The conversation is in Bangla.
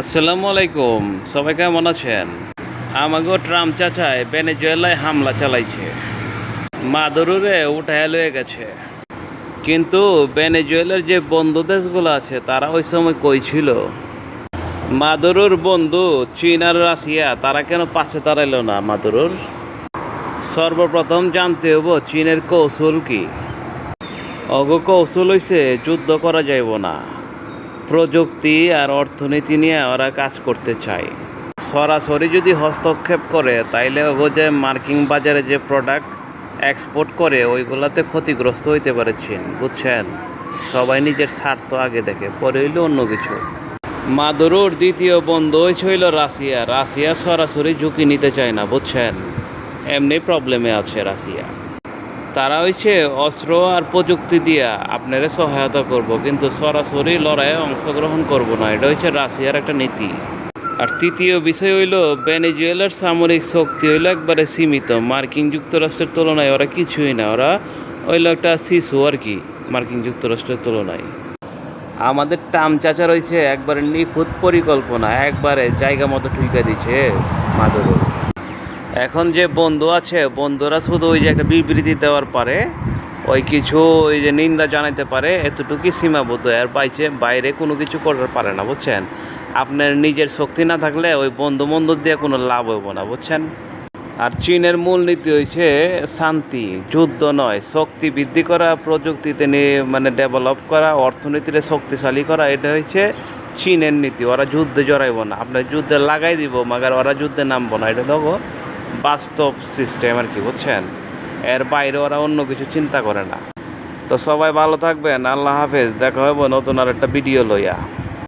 আসসালামু আলাইকুম। সবাই কেমন আছেন? আমাগো ট্রাম্প চাচায় ভেনেজুয়েলায় হামলা চালাইছে। মাদুরুরে উঠায় লয়ে গেছে। কিন্তু ভেনেজুয়েলার যে বন্ধু দেশগুলো আছে, তারা ওই সময় কই ছিল? মাদুরুর বন্ধু চীন আর রাশিয়া, তারা কেন পাশে দাঁড়াইল না মাদুরুর? সর্বপ্রথম জানতে হব চীনের কৌশল কি। অগ কৌশল হইছে, যুদ্ধ করা যাইব না। প্রযুক্তি আর অর্থনীতি নিয়ে ওরা কাজ করতে চায়। সরাসরি যদি হস্তক্ষেপ করে, তাইলে ওগো যে মার্কিং বাজারে যে প্রোডাক্ট এক্সপোর্ট করে, ওইগুলাতে ক্ষতিগ্রস্ত হইতে পারে চীন, বুঝছেন? সবাই নিজের স্বার্থ আগে দেখে, পরে হইল অন্য কিছু। মাদুরুর দ্বিতীয় বন্ধু হইল রাশিয়া। রাশিয়া সরাসরি ঝুঁকি নিতে চায় না, বুঝছেন? এমনি প্রবলেমে আছে রাশিয়া। তারা হচ্ছে অস্ত্র আর প্রযুক্তি দিয়া আপনারা সহায়তা করব, কিন্তু সরাসরি লড়াইয়ে অংশগ্রহণ করব না। এটা হচ্ছে রাশিয়ার একটা নীতি। আর তৃতীয় বিষয় হইল, ভেনেজুয়েলার সামরিক শক্তি হইল একবারে সীমিত। মার্কিন যুক্তরাষ্ট্রের তুলনায় ওরা কিছুই না, ওরা হইল একটা শিশু আর কি, মার্কিন যুক্তরাষ্ট্রের তুলনায়। আমাদের টাম চাচা রয়েছে একবারে নিখুঁত পরিকল্পনা, একবারে জায়গা মতো ঠুইকা দিছে মাদুর এখন যে বন্ধু আছে, বন্ধুরা শুধু ওই যে একটা বিবৃতি দেওয়ার পারে, ওই কিছু ওই যে নিন্দা জানাইতে পারে, এতটুকুই সীমাবদ্ধ। এর বাইরে বাইরে কোনো কিছু করার পারে না, বুঝছেন? আপনার নিজের শক্তি না থাকলে ওই বন্ধু বন্ধু দিয়ে কোনো লাভ হইব না, বুঝছেন? আর চীনের মূলনীতি হয়েছে শান্তি, যুদ্ধ নয়, শক্তি বৃদ্ধি করা, প্রযুক্তিতে মানে ডেভেলপ করা, অর্থনীতিতে শক্তিশালী করা, এটা হচ্ছে চীনের নীতি। ওরা যুদ্ধে জড়াইব না। আপনার যুদ্ধে লাগাই দিব, মাগার ওরা যুদ্ধে নামবো না, এটা দেখো। বাস্তব সিস্টেম আর কি, বুঝছেন? এর বাইরে ওরা অন্য কিছু চিন্তা করে না। তো সবাই ভালো থাকবেন, আল্লাহ হাফেজ, দেখা হইব নতুন আর একটা ভিডিও লইয়া।